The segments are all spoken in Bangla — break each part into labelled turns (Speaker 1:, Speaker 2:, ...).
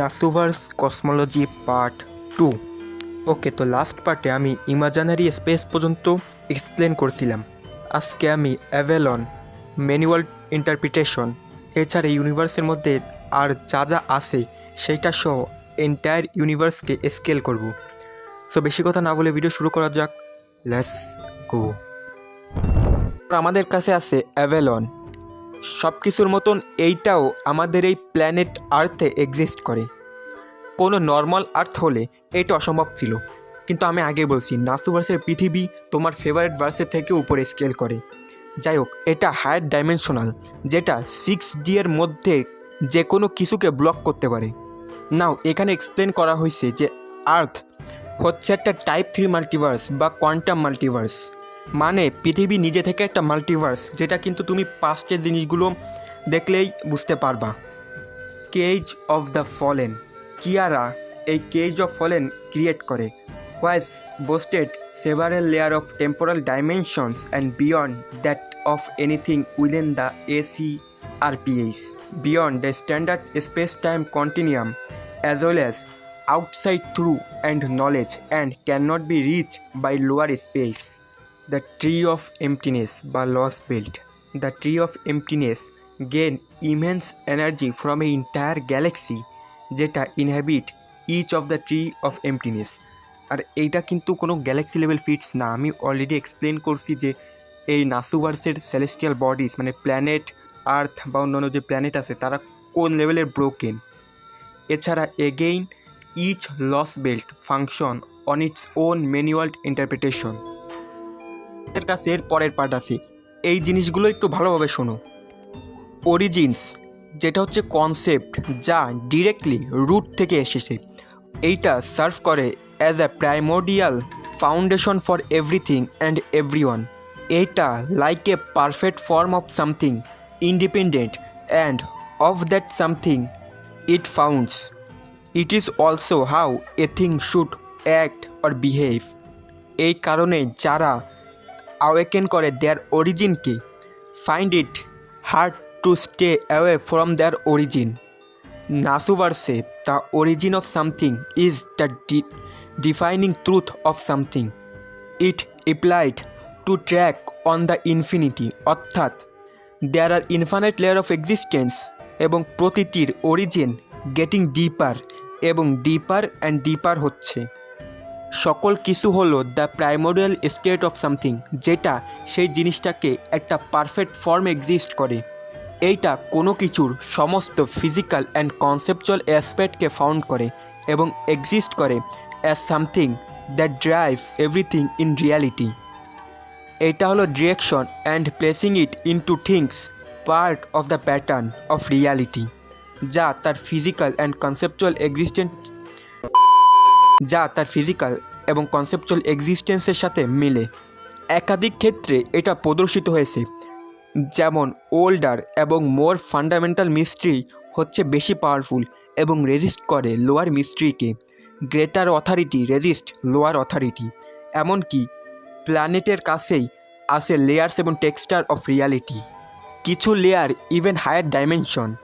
Speaker 1: নাসুভার্স কসমোলজি পার্ট টু। ওকে, তো লাস্ট পার্টে আমি ইমাজানারি স্পেস পর্যন্ত এক্সপ্লেন করছিলাম। আজকে আমি অ্যাভেলন ম্যানুয়াল ইন্টারপ্রিটেশন, এছাড়া ইউনিভার্সের মধ্যে আর যা যা আছে, সেইটা সহ এন্টায়ার ইউনিভার্সকে স্কেল করব। সো বেশি কথা না বলে ভিডিও শুরু করা যাক। লেটস গো আমাদের কাছে আছে অ্যাভেলন। সব কিছুর মতন এইটাও আমাদের এই প্ল্যানেট আর্থে এক্সিস্ট করে। কোনো নর্মাল আর্থ হলে এটা অসম্ভব ছিল। কিন্তু আমি আগে বলছি নাসুভার্সের পৃথিবী তোমার ফেভারিট ভার্সের থেকে উপরে স্কেল করে। যাই হোক, এটা হায়ার ডাইমেনশনাল যেটা সিক্স ডি এর মধ্যে যে কোনো কিছুকে ব্লক করতে পারে। নাও এখানে এক্সপ্লেন করা হয়েছে যে আর্থ হচ্ছে একটা টাইপ থ্রি মাল্টিভার্স বা কোয়ান্টাম মাল্টিভার্স মানে পৃথিবী নিজে থেকে একটা মাল্টিভার্স যেটা কিন্তু তুমি পাস্টের জিনিসগুলো দেখলেই বুঝতে পারবা। Cage of the fallen Kiara এই কেজ অফ ফলেন ক্রিয়েট করে। Wise boasted several layer of temporal dimensions and beyond that of anything within the AC RPS beyond the standard space time continuum as well as outside through and knowledge, and cannot be reached by lower space. The tree of emptiness বা loss belt. The tree of emptiness gain immense energy from an entire galaxy যেটা inhabit each of the tree of emptiness. আর এইটা কিন্তু কোনো গ্যালাক্সি লেভেল ফিটস না। আমি অলরেডি এক্সপ্লেন করছি যে এই নাসুভার্সের সেলেস্টিয়াল বডিজ মানে প্ল্যানেট আর্থ বা অন্যান্য যে প্ল্যানেট আছে, তারা কোন লেভেলের ব্রোকেন এছাড়া again each loss belt function on its own manual interpretation এর কাছে এর পরের পার্ট আছে। এই জিনিসগুলো একটু ভালোভাবে শোনো। অরিজিনস যেটা হচ্ছে কনসেপ্ট যা ডিরেক্টলি রুট থেকে এসেছে। এইটা সার্ভ করে as a primordial foundation for everything and everyone এইটা like a perfect form of something independent and of that something it founds it is also how a thing should act or behave এই কারণে যারা আওয়েকেন করে their অরিজিনকে find it hard to stay away from their origin নাসুভার্সে the origin of something is the defining truth of something it applied to track on the infinity অর্থাৎ there are infinite layer of existence এবং প্রতিটির অরিজিন গেটিং ডিপার এবং ডিপার অ্যান্ড ডিপার হচ্ছে। সকল কিছু হলো the primordial state of something যেটা সেই জিনিসটাকে একটা পারফেক্ট ফর্ম এক্সিস্ট করে। এইটা কোনো কিছুর সমস্ত ফিজিক্যাল অ্যান্ড কনসেপচুয়াল অ্যাসপেক্টকে ফাউন্ড করে এবং এক্সিস্ট করে as something that drive everything in reality এটা হলো direction and placing it into things part of the pattern of reality যা তার ফিজিক্যাল অ্যান্ড কনসেপচুয়াল এক্সিস্টেন্স যা তার ফিজিক্যাল এবং কনসেপচুয়াল এক্সিস্টেন্সের সাথে মিলে। একাধিক ক্ষেত্রে এটা প্রদর্শিত হয়েছে। যেমন ওল্ডার এবং মোর ফান্ডামেন্টাল মিস্ট্রি হচ্ছে বেশি পাওয়ারফুল এবং রেজিস্ট করে lower মিস্ট্রিকে greater authority resist lower authority এমনকি প্ল্যানেটের কাছেই আসে লেয়ার্স এবং টেক্সচার অফ রিয়ালিটি কিছু layer even higher dimension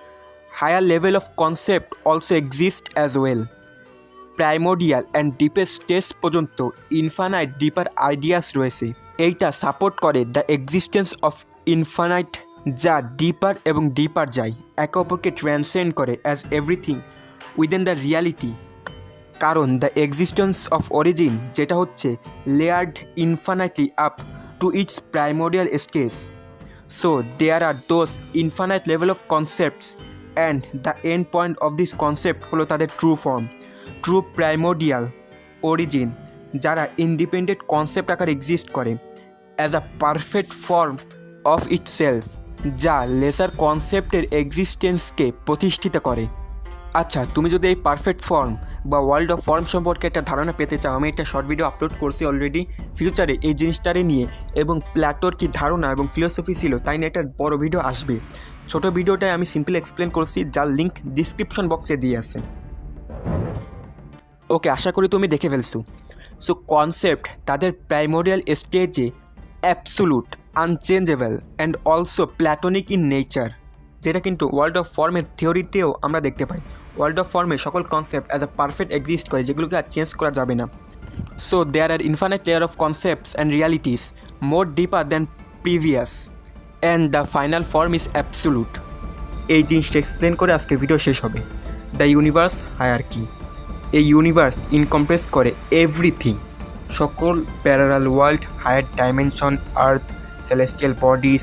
Speaker 1: higher level of concept also exist as well primordial and deepest stage পর্যন্ত ইনফানাইট ডিপার আইডিয়াস রয়েছে। এইটা সাপোর্ট করে দ্য এক্সিস্টেন্স অফ ইনফানাইট, যা ডিপার এবং ডিপার যায়, একে অপরকে ট্রান্সেন্ড করে as everything within the reality কারণ দ্য এক্সিস্টেন্স অফ অরিজিন, যেটা হচ্ছে layered infinitely up to its primordial stage. So there are those infinite level of concepts and the end point of this concept হলো তাদের true form true primordial origin, যারা ইন্ডিপেন্ডেন্ট কনসেপ্ট আকার এক্সিস্ট করে as a perfect form of itself যা লেসার কনসেপ্টের এক্সিস্টেন্সকে প্রতিষ্ঠিত করে। আচ্ছা তুমি যদি এই পারফেক্ট ফর্ম বা ওয়ার্ল্ড অফ ফর্ম সম্পর্কে একটা ধারণা পেতে চাও, আমি একটা শর্ট ভিডিও আপলোড করছি অলরেডি ফিউচারে এই জিনিসটারে নিয়ে এবং প্ল্যাটোর কি ধারণা এবং ফিলোসফি ছিল, তাই নিয়ে একটা বড় ভিডিও আসবে। ছোট ভিডিওটায় আমি সিম্পলি এক্সপ্লেন করছি, যার লিঙ্ক ডিসক্রিপশন বক্সে দিয়ে আছে। ওকে আশা করি তুমি দেখে ফেলছো। সো কনসেপ্ট তাদের প্রাইমোরিয়াল স্টেজে absolute unchangeable and also platonic in nature যেটা কিন্তু ওয়ার্ল্ড অফ ফর্মের থিওরিতেও আমরা দেখতে পাই। ওয়ার্ল্ড অফ ফর্মে সকল concept as a perfect exist করে, যেগুলোকে আর চেঞ্জ করা যাবে না। So there are infinite layer of concepts and realities more deeper than previous and the final form is absolute এই জিনিসটা এক্সপ্লেন করে আজকের ভিডিও শেষ হবে। দ্য ইউনিভার্স হায়ার কি এই ইউনিভার্স ইনকমপ্রেস করে এভরিথিং সকল parallel world higher dimension earth celestial bodies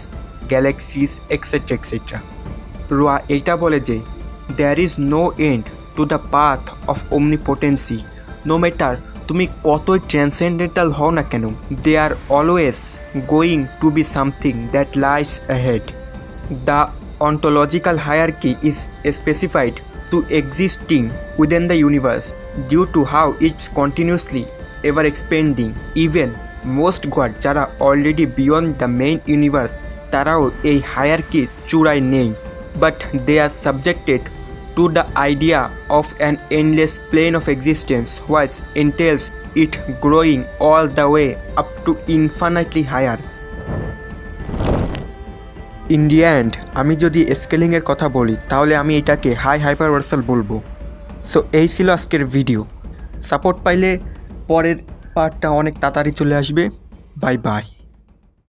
Speaker 1: galaxies etcetera etcetera রোয়া এইটা বলে যে there is no end to the path of omnipotence no matter তুমি কতই ট্রান্সেন্ডেন্টাল হও না কেন they are always going to be something that lies ahead The ontological hierarchy is specified to existing within the universe due to how it's continuously ever expanding. Even most god যারা already beyond the main universe তারাও এই হায়ারকি চূড়ায় নেই but they are subjected to the idea of an endless plane of existence which entails it growing all the way up to infinitely higher In the end আমি যদি স্কেলিংয়ের কথা বলি, তাহলে আমি এটাকে হাই হাইপারভার্সাল বলব। সো এই ছিল আজকের ভিডিও সাপোর্ট পাইলে পরের পার্টটা অনেক তাড়াতাড়ি চলে আসবে। Bye bye